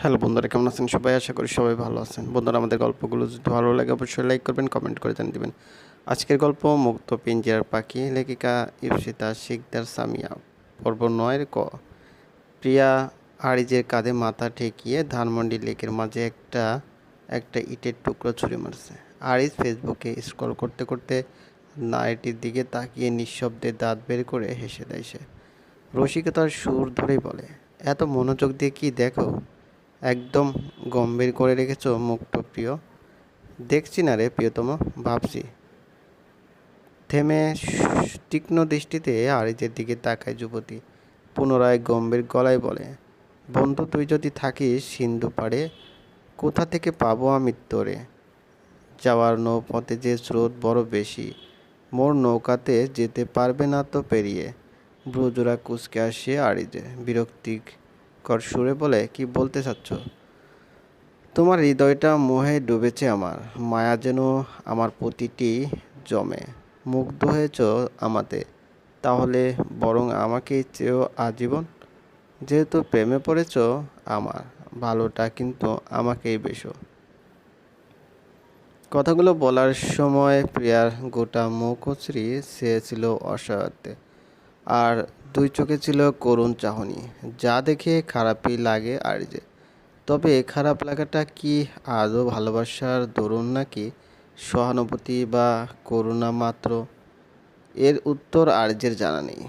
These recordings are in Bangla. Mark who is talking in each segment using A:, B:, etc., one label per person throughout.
A: হ্যালো বন্ধুরা, কেমন আছেন? সবাই আশা করি সবাই ভালো আছেন। বন্ধুরা, আমাদের গল্পগুলো যদি ভালো লাগে, অবশ্যই লাইক করবেন কমেন্ট করে জানিয়ে দেবেন। আজকের গল্প মুক্ত পিঞ্জিরার পাখি, লেখিকা ইপসিতা শিকদার সামিয়া। পর্ব নয়ের ক। প্রিয়া আরিজের কাঁধে মাথা ঠেকিয়ে ধানমন্ডি লেকের মাঝে একটা একটা ইটের টুকরো ছুঁড়ে মারছে। আরিজ ফেসবুকে স্ক্রল করতে করতে নারীটির দিকে তাকিয়ে নিঃশব্দে দাঁত বের করে হেসে দেয় সে। রসিকতার সুর ধরেই বলে, এত মনোযোগ দিয়ে কি দেখো? একদম গম্ভীর করে রেখেছ মুখটা, প্রিয়। দেখছি না রে, প্রিয়তম, ভাবছি। থেমে তীক্ষ্ণ দৃষ্টিতে আরিজের দিকে তাকায় যুবতী, পুনরায় গম্ভীর গলায় বলে, বন্ধু, তুই যদি থাকিস সিন্ধু পাড়ে, কোথা থেকে পাবো আমি তোরে? যাওয়ার নৌপথে যে স্রোত বড় বেশি, মোর নৌকাতে যেতে পারবে না তো পেরিয়ে। ব্রজোরা কুচকে আসে আড়িজে বিরক্তিকর সুরে বলে, কি বলতে চাচ্ছ? তোমার হৃদয়টা মোহে ডুবেছে আমার, মায়া যেন আমার প্রতিটি জমে। মুগ্ধ হয়েছ আমাতে, তাহলে বরং আমাকেই চেয়েও আজীবন। যেহেতু প্রেমে পড়েছ আমার, ভালোটা কিন্তু আমাকেই বেশো। কথাগুলো বলার সময় প্রিয়ার গোটা মুখশ্রী সে ছিল অসহায়তে আর দুই চোখে ছিল করুণ চাহনি, যা দেখে খারাপই লাগে আর যে। তবে খারাপ লাগাটা কি আদৌ ভালোবাসার দরুন নাকি সহানুভূতি বা করুণা মাত্র? এর উত্তর আর্যের জানা নেই।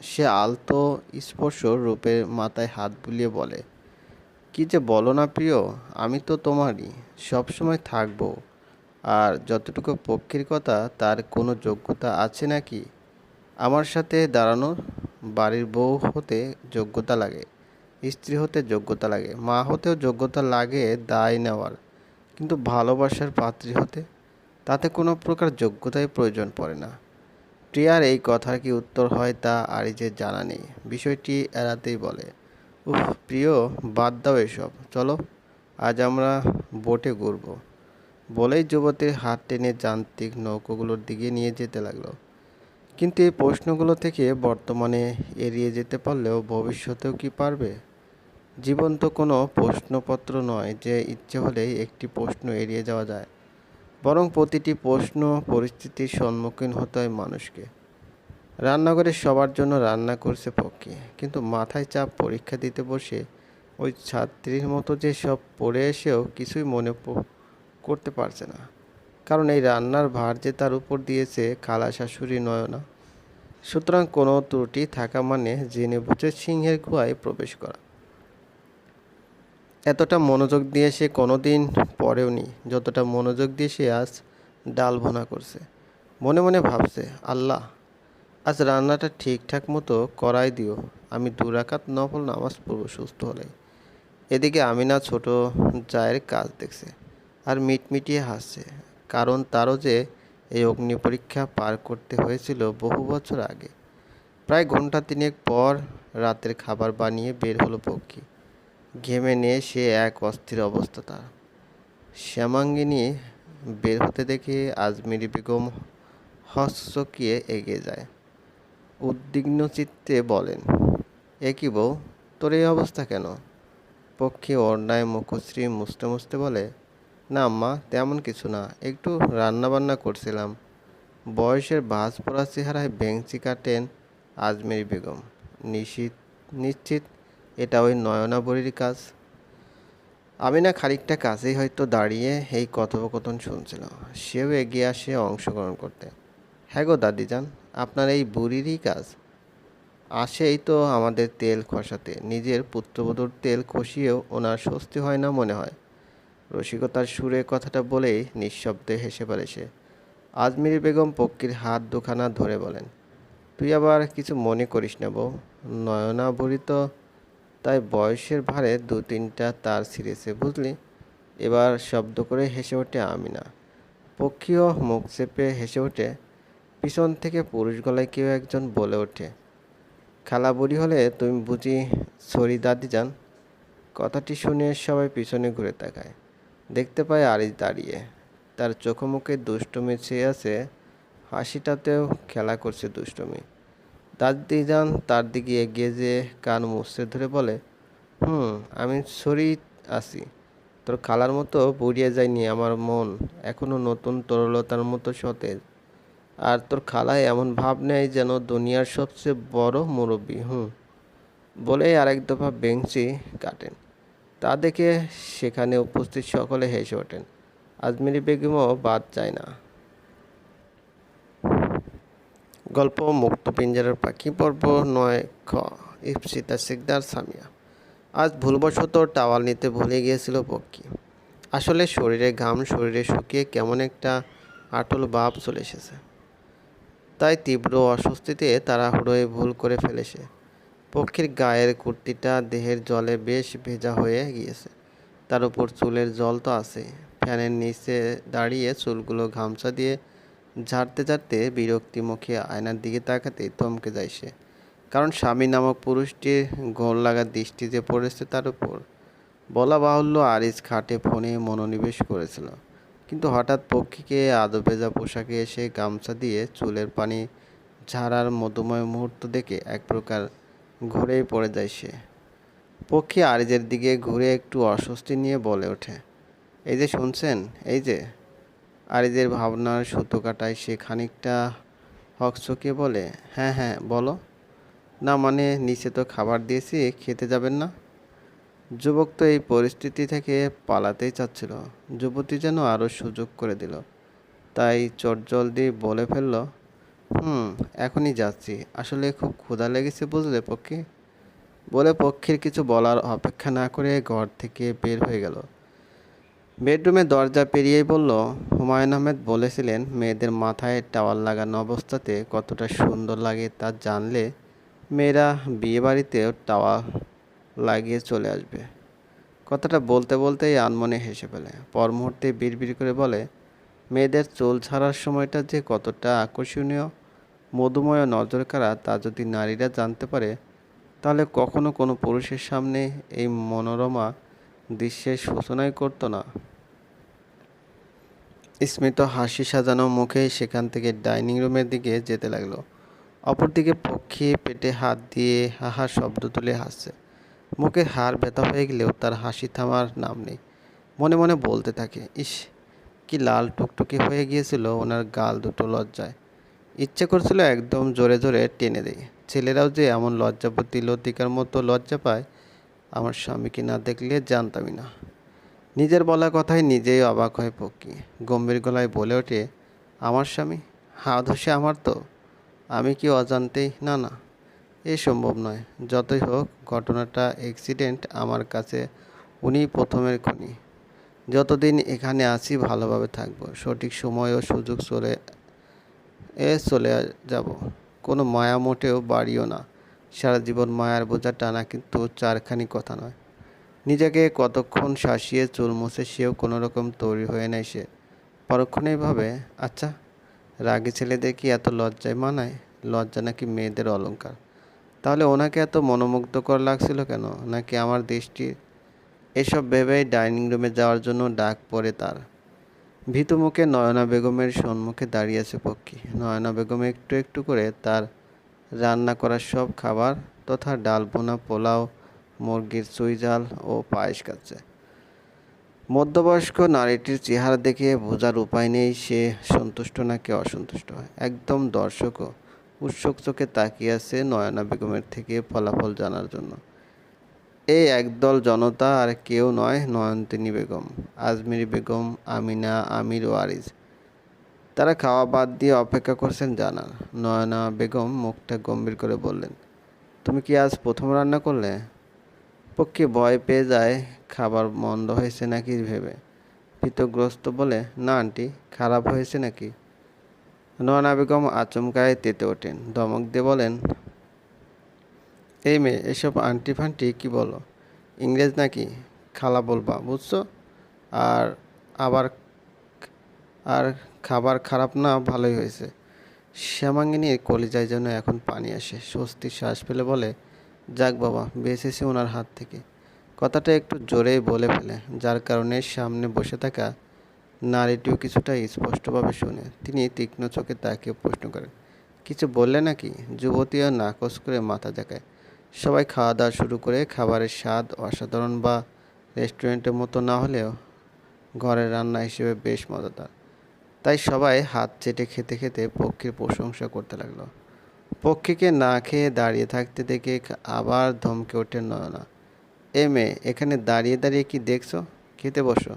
A: সে আলতো স্পর্শ রূপের মাথায় হাত বুলিয়ে বলে, কি যে বলো না প্রিয়, আমি তো তোমারই, সবসময় থাকব। আর যতটুকু পক্ষের কথা, তার কোনো যোগ্যতা আছে নাকি? আমার সাথে দাঁড়ানোর বাড়ির বউ হতে যোগ্যতা লাগে, স্ত্রী হতে যোগ্যতা লাগে, মা হতেও যোগ্যতা লাগে দায় নেওয়ার। কিন্তু ভালোবাসার পাত্রী হতে তাতে কোনো প্রকার যোগ্যতাই প্রয়োজন পড়ে না। প্রিয়ার এই কথার কি উত্তর হয় তা আরিজের জানা নেই। বিষয়টি এড়াতেই বলে, উফ, প্রিয়, বাদ দাও এসব, চলো, আজ আমরা বোটে ঘুরবো। বলেই যুবতীর হাত টেনে যান্ত্রিক নৌকোগুলোর দিকে নিয়ে যেতে লাগল। কিন্তু এই প্রশ্নগুলো থেকে বর্তমানে এড়িয়ে যেতে পারলেও ভবিষ্যতেও কি পারবে? জীবন তো কোনো প্রশ্নপত্র নয় যে ইচ্ছে হলেই একটি প্রশ্ন এড়িয়ে যাওয়া যায়, বরং প্রতিটি প্রশ্ন পরিস্থিতির সম্মুখীন হতে হয় মানুষকে। রান্নাঘরে সবার জন্য রান্না করছে পক্ষে, কিন্তু মাথায় চাপ পরীক্ষা দিতে বসে ওই ছাত্রীর মতো যে সব পড়ে এসেও কিছুই মনে করতে পারছে না। কারণ এই রান্নার ভার যে তার উপর দিয়েছে খালা শাশুড়ি নয়না। সুতরাং কোনো ত্রুটি থাকা মানে জেনে বুঝে সিংহের গুহায় প্রবেশ করা। এতটা মনোযোগ দিয়ে সে কোনোদিন পড়েও নি যতটা মনোযোগ দিয়ে সে আজ ডাল ভোনা করছে। মনে মনে ভাবছে, আল্লাহ, আজ রান্নাটা ঠিকঠাক মতো করাই দিও। আমি দুরাকাত নফল নামাজ পড়ব সুস্থ হলে এদিকে আমিনা ছোট জায়ের কাজ দেখছে আর মিটমিটিয়ে হাসছে। কারণ তারও যে এই অগ্নি পরীক্ষা পার করতে হয়েছিল বহু বছর আগে। প্রায় ঘণ্টা তিনেক পর রাতের খাবার বানিয়ে বের হলো পক্ষী ঘেমে নিয়ে সে এক অস্থির অবস্থা তার। শ্যামাঙ্গিনী বের হতে দেখে আজমিরি বেগম হস্তকিয়ে এগিয়ে যায়। উদ্বিগ্ন চিত্তে বলেন, এ কি বউ, তোর এই অবস্থা কেন? পক্ষে অন্যায় মুখশ্রী মুছতে মুছতে বলে না আম্মা, তেমন কিছু না। একটু রান্না বান্না করছিলাম। বয়সের ভাঁজ পড়া চেহারায় ভেংচি কাটেন আজমেরি বেগম। নিশ্চিত নিশ্চিত, এটা ওই নয়নাবরীর কাজ। আমি না খানিকটা কাছেই হয়তো দাঁড়িয়ে এই কথোপকথন শুনছিল সেও এগিয়ে আসে অংশগ্রহণ করতে। হ্যাঁ গো দাদিজান, আপনার এই বুড়িরই কাজ। আসেই তো আমাদের তেল খসাতে। নিজের পুত্রবধূর তেল খসিয়েও ওনার স্বস্তি হয় না মনে হয়? রসিকতার সুরে কথাটা বলেই নিঃশব্দে হেসে পারে সে। আজমিরি বেগম পক্ষীর হাত দুখানা ধরে বলেন, তুই আবার কিছু মনে করিস না বউ। তো, তাই বয়সের ভারে দু তিনটা তার ছিঁড়েছে, বুঝলি? এবার শব্দ করে হেসে ওঠে আমিনা। পক্ষীও মুখ চেপে হেসে ওঠে, পিছন থেকে পুরুষ গলায় কেউ একজন বলে ওঠে, খালা বুড়ি হলে তুমি বুঝি ছড়ি দাদি যান? কথাটি শুনে সবাই পিছনে ঘুরে তাকায়। দেখতে পায় আরিস দাঁড়িয়ে। তার চোখে মুখে দুষ্টুমি ছেয়ে আছে, হাসিটাতেও খেলা করছে দুষ্টুমি। দাদি যান তার দিকে এগিয়ে যেয়ে কান মুছতে ধরে বলে, হুম, আমি ছড়ি আছি। তোর খালার মতো বুড়িয়ে যায়নি আমার মন, এখনও নতুন তরলতার মতো সতেজ। আর তোর খালায় এমন ভাব নেয় যেন দুনিয়ার সবচেয়ে বড় মুরব্বী, হুম। বলেই আরেক দফা বেঞ্চি কাটেন। তা দেখে সেখানে উপস্থিত সকলে হেসে ওঠেন। আজমিরি বেগমও বাদ যায় না। গল্প মুক্ত পিঞ্জারের পাখি পর্ব নয় খ। ইপসিতা সিকদার সামিয়া। আজ ভুলবশত টাওয়াল নিতে ভুলে গিয়েছিল পক্ষী আসলে শরীরে ঘাম, শরীরে শুকিয়ে কেমন একটা আটল ভাব চলে এসেছে। তাই তীব্র অস্বস্তিতে তাড়াহুড়োয় ভুল করে ফেলেছে। পক্ষীর গায়ের কুর্তিটা দেহের জলে বেশ ভেজা হয়ে গিয়েছে। তার উপর চুলের জল তো আছে ফ্যানের নিচে দাঁড়িয়ে চুলগুলো গামছা দিয়ে ঝাড়তে ঝাড়তে বিরক্তি মুখে আয়নার দিকে তাকাতে থমকে যায় সে। কারণ স্বামী নামক পুরুষটির গোল লাগা দৃষ্টি যে পড়েছে তার উপর, বলা বাহুল্য আরিজ খাটে ফোনে মনোনিবেশ করেছিল। কিন্তু হঠাৎ পক্ষীকে আদো ভেজা পোশাকে এসে গামছা দিয়ে চুলের পানি ঝাড়ার মধুময় মুহূর্ত দেখে এক প্রকার ঘুরেই পড়ে যায় সে। পক্ষী আরিজের দিকে ঘুরে একটু অস্বস্তি নিয়ে বলে ওঠে, এই যে শুনছেন? এই যে? আরিজের ভাবনার সুতো কাটায় সে খানিকটা হকচকে বলে হ্যাঁ হ্যাঁ বলো। না মানে নিচে তো খাবার দিয়েছি, খেতে যাবেন না? যুবক তো এই পরিস্থিতি থেকে পালাতেই চাচ্ছিল। যুবতী যেন আরও সুযোগ করে দিল। তাই চটজলদি বলে ফেলল হুম, এখনই যাচ্ছি। আসলে খুব ক্ষুধা লেগেছে বুঝলে পক্ষী? বলে পক্ষীর কিছু বলার অপেক্ষা না করে ঘর থেকে বের হয়ে গেল। বেডরুমে দরজা পেরিয়েই বলল, হুমায়ুন আহমেদ বলেছিলেন মেয়েদের মাথায় টাওয়াল লাগানো অবস্থাতে কতটা সুন্দর লাগে তা জানলে মেয়েরা বিয়েবাড়িতেও টাওয়াল লাগিয়ে চলে আসবে। কথাটা বলতে বলতেই আনমনে হেসে ফেলে। পর মুহূর্তে বিড়বিড় করে বলে, মেয়েদের চুল ছাড়ার সময়টা যে কতটা আকর্ষণীয় মধুময় নজর কাড়া তা যদি নারীরা জানতে পারে, তাহলে কখনো কোনো পুরুষের সামনে এই মনোরমা দৃশ্যের সূচনাই করতো না। স্মিত হাসি সাজানো মুখে সেখান থেকে ডাইনিং রুমের দিকে যেতে লাগল। অপরদিকে পক্ষী পেটে হাত দিয়ে হাহা শব্দ তুলে হাসছে। মুখের হাড় ব্যথা হয়ে গেলেও তার হাসি থামার নাম নেই। মনে মনে বলতে থাকে, ইস, কি লাল টুকটুকি হয়ে গিয়েছিল ওনার গাল দুটো লজ্জায়। ইচ্ছে করছিল একদম জোরে জোরে টেনে দেয় ছেলেরাও যে এমন লজ্জাপতি লতিকার মতো লজ্জা পায়, আমার স্বামীকে না দেখলে জানতামই না। নিজের বলা কথায় নিজেই অবাক হয় পক্ষী। গম্ভীর গলায় বলে ওঠে, আমার স্বামী? হাত ধসে আমার তো। আমি কি অজান্তেই? না না, এ সম্ভব নয়। যতই হোক, ঘটনাটা অ্যাক্সিডেন্ট আমার কাছে উনি প্রথমের খুনি। যতদিন এখানে আছি, ভালোভাবে থাকব। সঠিক সময় ও সুযোগ চলে চলে যাব। কোনো মায়া মোটেও বাড়িও না। সারা জীবন মায়ার বোঝা টানা কিন্তু চারখানি কথা নয়। নিজেকে কতক্ষণ শাসিয়ে চুল মুছে সেও কোনো রকম তৈরি হয়ে নেয় সে। পরক্ষণেই ভাবে আচ্ছা রাগী ছেলেদের কি এত লজ্জায় মানায়? লজ্জা নাকি মেয়েদের অলংকার? তাহলে ওনাকে এত মনোমুগ্ধকর লাগছিল কেন? নাকি আমার দৃষ্টি? এসব ভেবেই ডাইনিং রুমে যাওয়ার জন্য ডাক পড়ে তার। ভীতু মুখে নয়না বেগমের সম্মুখে দাঁড়িয়েছে পক্ষী। নয়না বেগম একটু একটু করে তার রান্না করা সব খাবার তথা ডাল বোনা পোলাও, মুরগির চুইঝাল ও পায়েস খাচ্ছে। মধ্যবয়স্ক নারীটির চেহারা দেখে বোঝার উপায় নেই, সে সন্তুষ্ট নাকি অসন্তুষ্ট? একদম দর্শকও উৎসুক চোখে তাকিয়ে আছে নয়না বেগমের থেকে ফলাফল জানার জন্য। এই একদল জনতা আর কেউ নয় নয়নতিনী বেগম, আজমিরি বেগম, আমিনা, আমির ও আরিজ তারা খাওয়া বাদ দিয়ে অপেক্ষা করছেন জানার নয়না বেগম মুখটা গম্ভীর করে বললেন, তুমি কি আজ প্রথম রান্না করলে? পক্ষে ভয় পেয়ে যায়, খাবার মন্দ হয়েছে নাকি ভেবে। ভীতগ্রস্ত বলে, না আন্টি, খারাপ হয়েছে নাকি? নয়না বেগম আচমকায় তেতে ওঠেন। ধমক দিয়ে বলেন এই মেয়ে, এসব আন্টি ফান্টি কি বলো? ইংরেজ নাকি? খালা বলবা, বুঝছ? আর আবার আর খাবার খারাপ না, ভালোই হয়েছে। শ্যামাঙ্গিনীর কলিজায় যেন এখন পানি আসে। স্বস্তির শ্বাস ফেলে বলে, যাক বাবা, বেঁচেছে ওনার হাত থেকে। কথাটা একটু জোরেই বলে ফেলে। যার কারণে সামনে বসে থাকা নারীটিও কিছুটা স্পষ্টভাবে শুনে। তিনি তীক্ষ্ণ চোখে তাকে প্রশ্ন করেন, কিছু বললে নাকি? যুবতীও নাকচ করে মাথা জাগায় সবাই খাওয়া দাওয়া শুরু করে খাবারের স্বাদ অসাধারণ বা রেস্টুরেন্টের মতো না হলেও ঘরের রান্না হিসেবে বেশ মজাদার। তাই সবাই হাত চেটে খেতে খেতে পক্ষীর প্রশংসা করতে লাগল। পক্ষীকে না খেয়ে দাঁড়িয়ে থাকতে দেখে আবার ধমকে ওঠে নয়না। এ মেয়ে, এখানে দাঁড়িয়ে দাঁড়িয়ে কি দেখছ? খেতে বসো।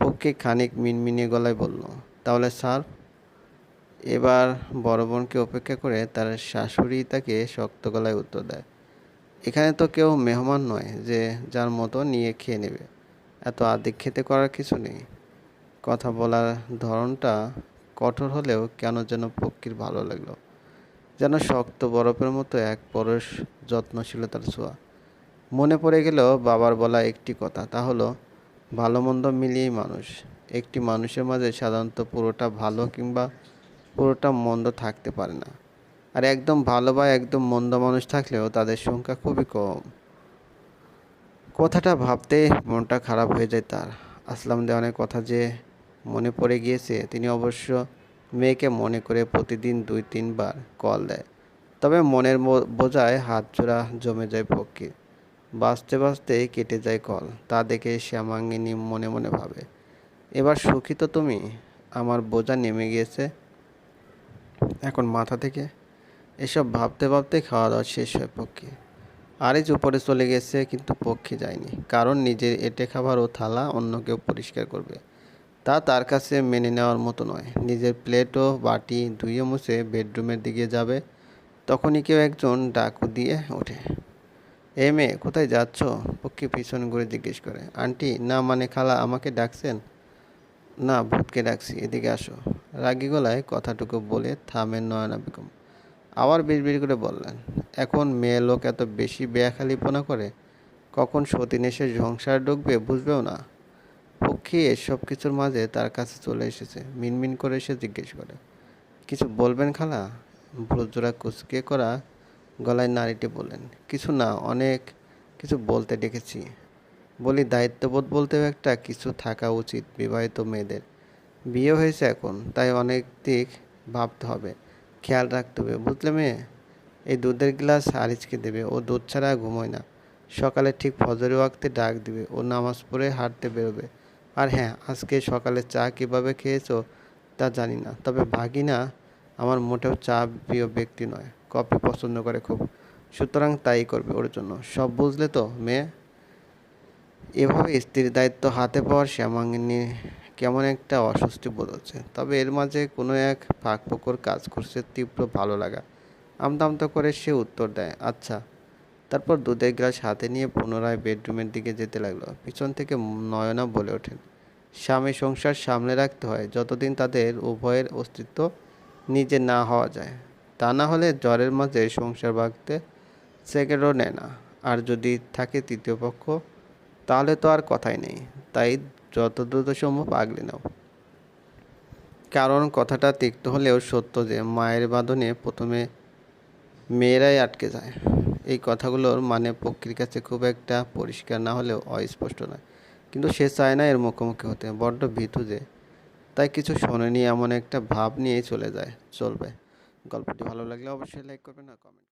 A: পক্ষী খানিক মিনমিনিয়ে গলায় বলল, তাহলে স্যার? এবার বড় বোনকে অপেক্ষা করে তার শাশুড়ি তাকে শক্ত গলায় উত্তর দেয় এখানে তো কেউ মেহমান নয় যে যার মতো নিয়ে খেয়ে নেবে। এত আদিক খেতে করার কিছু নেই। কথা বলার ধরনটা কঠোর হলেও কেন যেন পক্ষীর ভালো লাগল। যেন শক্ত বরফের মতো এক পরশ যত্নশীলতার ছোঁয়া। মনে পড়ে গেল বাবার বলা একটি কথা, তা হলো, ভালো মন্দ মিলিয়েই মানুষ। একটি মানুষের মাঝে সাধারণত পুরোটা ভালো কিংবা পুরোটা মন্দ থাকতে পারে না। আর একদম ভালো বা একদম মন্দ মানুষ থাকলেও তাদের সংখ্যা খুবই কম। কথাটা ভাবতে মনটা খারাপ হয়ে যায় তার। আসলাম দেওয়ানের কথা যে মনে পড়ে গিয়েছে, তিনি অবশ্য মেয়েকে মনে করে প্রতিদিন দুই, তিনবার কল দেয়। তবে মনের বোঝায় হাত জোড়া জমে যায় পক্ষে। বাঁচতে বাঁচতে কেটে যায় কল, তা দেখে শ্যামাঙ্গিনী মনে মনে ভাবে, এবার সুখী তো তুমি? আমার বোঝা নেমে গিয়েছে এখন মাথা থেকে? এসব ভাবতে ভাবতে খাওয়া দাওয়া শেষ হয় পক্ষী। আরিজ উপরে চলে গেছে, কিন্তু পক্ষী যায়নি। কারণ নিজের এটে খাবার ও থালা অন্য কেউ পরিষ্কার করবে। তা তার কাছে মেনে নেওয়ার মতো নয়। নিজের প্লেট ও বাটি ধুয়ে মুছে বেডরুমের দিকে যাবে, তখনই কেউ একজন ডাকু দিয়ে ওঠে। এ মেয়ে, কোথায় যাচ্ছ? পক্ষী পিছন ঘুরে জিজ্ঞেস করে। আন্টি, না মানে খালা আমাকে ডাকছেন? না, ভূতকে ডাকছি, এদিকে আসো। রাগী গলায় কথাটুকু বলে থামেন নয়না বেগম। আবার বিড়বিড় করে বললেন, এখন মেয়ে লোক এত বেশি বেয়াখালিপনা করে, কখন সতীন এসে সংসার ঢুকবে বুঝবেও না। পক্ষী এসব কিছুর মাঝে তার কাছে চলে এসেছে, মিনমিন করে এসে জিজ্ঞেস করে, কিছু বলবেন খালা? ভ্রুজোড়া কুচকে করা গলায় নারীটি বললেন, কিছু না, অনেক কিছু বলতে ডেকেছি। বলি দায়িত্ববোধ বলতেও একটা কিছু থাকা উচিত বিবাহিত মেয়েদের। বিয়ে হয়েছে এখন, তাই অনেক দিক ভাবতে হবে। খেয়াল রাখতে হবে। বুঝলে মেয়ে? এই দুধের গ্লাস হারিজকে দেবে। ও দুধ ছাড়া ঘুমোয় না। সকালে ঠিক ফজরে ওয়াক্তে ডাক দিবে। ও নামাজ পড়ে হাঁটতে বেরোবে। আর হ্যাঁ আজকে সকালে চা কীভাবে খেয়েছো তা জানি না। তবে ভাগিনা আমার মোটেও চা প্রিয় ব্যক্তি নয়। কফি পছন্দ করে খুব। সুতরাং তাই করবে ওর জন্য। সব বুঝলে তো মেয়ে? এভাবে স্ত্রীর দায়িত্ব হাতে পাওয়ার শ্যামাঙ্গিনী কেমন একটা অস্বস্তি বোধ হচ্ছে। তবে এর মাঝে কোনো এক ফাঁকফোকর কাজ করছে তীব্র ভালো লাগা। আমতা করে সে উত্তর দেয় আচ্ছা। তারপর দুধের গ্লাস হাতে নিয়ে পুনরায় বেডরুমের দিকে যেতে লাগল। পিছন থেকে নয়না বলে ওঠেন, স্বামী সংসার সামলে রাখতে হয়, যতদিন তাদের উভয়ের অস্তিত্ব নিজে না হওয়া যায়। তা না হলে জ্বরের মাঝে সংসার ভাগতে সেকেন্ডও নেয় না। আর যদি থাকে তৃতীয় পক্ষ, তাহলে তো আর কথাই নেই। তাই যত দ্রুত সম্ভব আগলে নাও। কারণ কথাটা তিক্ত হলেও সত্য যে মায়ের বাঁধনে প্রথমে মেয়েরাই আটকে যায়। এই কথাগুলোর মানে পক্ষীর কাছে খুব একটা পরিষ্কার না হলেও অস্পষ্ট নয়। কিন্তু সে চায় না এর মুখোমুখি হতে, বড্ড ভীতু যে। তাই কিছু শোনেনি, এমন একটা ভাব নিয়েই চলে যায়, চলবে। গল্পটি ভালো লাগলে অবশ্যই লাইক করবেন আর কমেন্ট